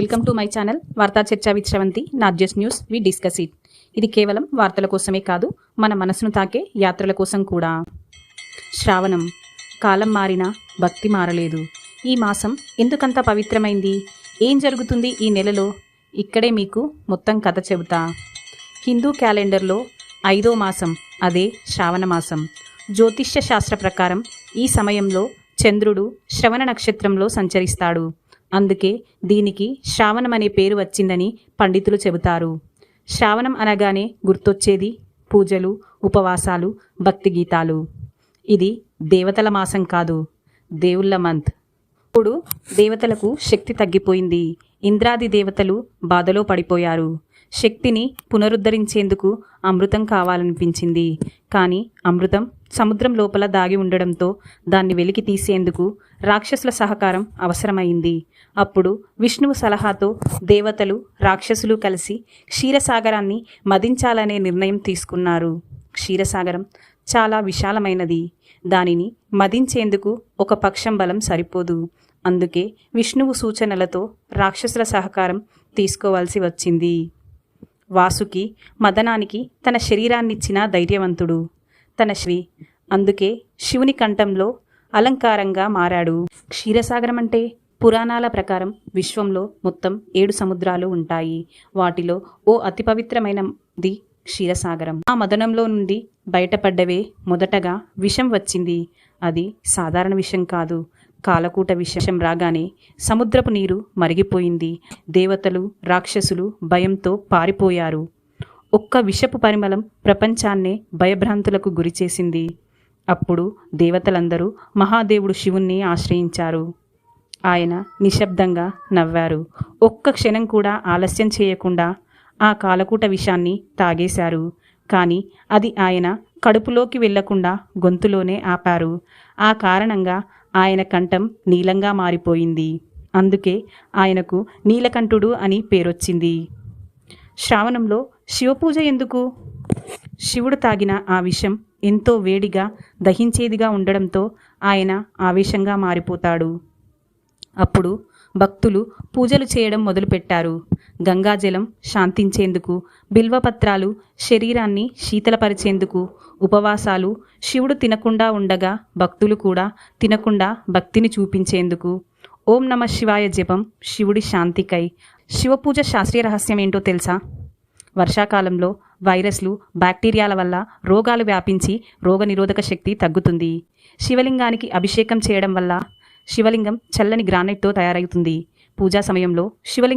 Welcome to my channel. వార్తా చర్చ with Sravanthi నార్జెస్ just news. We discuss it. ఇది కేవలం వార్తల కోసమే కాదు మన మనసును తాకే యాత్రల కోసం కూడా. శ్రావణం. కాలం మారినా భక్తి మారలేదు. ఈ మాసం ఎందుకంత పవిత్రమైంది? ఏం జరుగుతుంది ఈ నెలలో? ఇక్కడే మీకు మొత్తం కథ చెబుతా. హిందూ క్యాలెండర్లో ఐదో మాసం అదే శ్రావణ మాసం. జ్యోతిష్య శాస్త్ర ప్రకారం ఈ సమయంలో చంద్రుడు శ్రవణ నక్షత్రంలో సంచరిస్తాడు. అందుకే దీనికి శ్రావణం అనే పేరు వచ్చిందని పండితులు చెబుతారు. శ్రావణం అనగానే గుర్తొచ్చేది పూజలు ఉపవాసాలు భక్తి గీతాలు. ఇది దేవతల మాసం కాదు దేవుళ్ళ మంత్. ఇప్పుడు దేవతలకు శక్తి తగ్గిపోయింది. ఇంద్రాది దేవతలు బాధలో పడిపోయారు. శక్తిని పునరుద్ధరించేందుకు అమృతం కావాలనిపించింది. కానీ అమృతం సముద్రం లోపల దాగి ఉండడంతో దాన్ని వెలికి తీసేందుకు రాక్షసుల సహకారం అవసరమైంది. అప్పుడు విష్ణువు సలహాతో దేవతలు రాక్షసులు కలిసి క్షీరసాగరాన్ని మదించాలనే నిర్ణయం తీసుకున్నారు. క్షీరసాగరం చాలా విశాలమైనది. దానిని మదించేందుకు ఒక పక్షం బలం సరిపోదు. అందుకే విష్ణువు సూచనలతో రాక్షసుల సహకారం తీసుకోవాల్సి వచ్చింది. వాసుకి మదనానికి తన శరీరాన్నిచ్చిన ధైర్యవంతుడు. తన శ్రీ అందుకే శివుని కంఠంలో అలంకారంగా మారాడు. క్షీరసాగరం అంటే పురాణాల ప్రకారం విశ్వంలో మొత్తం ఏడు సముద్రాలు ఉంటాయి. వాటిలో ఓ అతి పవిత్రమైనది క్షీరసాగరం. ఆ మదనంలో నుండి బయటపడ్డవే మొదటగా విషం వచ్చింది. అది సాధారణ విషం కాదు. కాలకూట విషయం రాగానే సముద్రపు నీరు మరిగిపోయింది. దేవతలు రాక్షసులు భయంతో పారిపోయారు. ఒక్క విషపు పరిమళం ప్రపంచాన్నే భయభ్రాంతులకు గురిచేసింది అప్పుడు దేవతలందరూ మహాదేవుడు శివుణ్ణి ఆశ్రయించారు. ఆయన నిశ్శబ్దంగా నవ్వారు. ఒక్క క్షణం కూడా ఆలస్యం చేయకుండా ఆ కాలకూట విషాన్ని తాగేశారు. కానీ అది ఆయన కడుపులోకి వెళ్ళకుండా గొంతులోనే ఆపారు. ఆ కారణంగా ఆయన కంఠం నీలంగా మారిపోయింది. అందుకే ఆయనకు నీలకంఠుడు అని పేరొచ్చింది. శ్రావణంలో శివపూజ ఎందుకు? శివుడు తాగిన ఆ విషం ఎంతో వేడిగా దహించేదిగా ఉండడంతో ఆయన ఆవేశంగా మారిపోతాడు. అప్పుడు భక్తులు పూజలు చేయడం మొదలుపెట్టారు. గంగాజలం శాంతించేందుకు బిల్వపత్రాలు శరీరాన్ని శీతలపరిచేందుకు ఉపవాసాలు శివుడు తినకుండా ఉండగా భక్తులు కూడా తినకుండా భక్తిని చూపించేందుకు ఓం నమ శివాయ జపం శివుడి శాంతికై. శివపూజ శాస్త్రీయ రహస్యం ఏంటో తెలుసా? వర్షాకాలంలో వైరస్లు బ్యాక్టీరియాల వల్ల రోగాలు వ్యాపించి రోగనిరోధక శక్తి తగ్గుతుంది. శివలింగానికి అభిషేకం చేయడం వల్ల శివలింగం చల్లని గ్రానైట్తో తయారవుతుంది. పూజా సమయంలో శివలింగం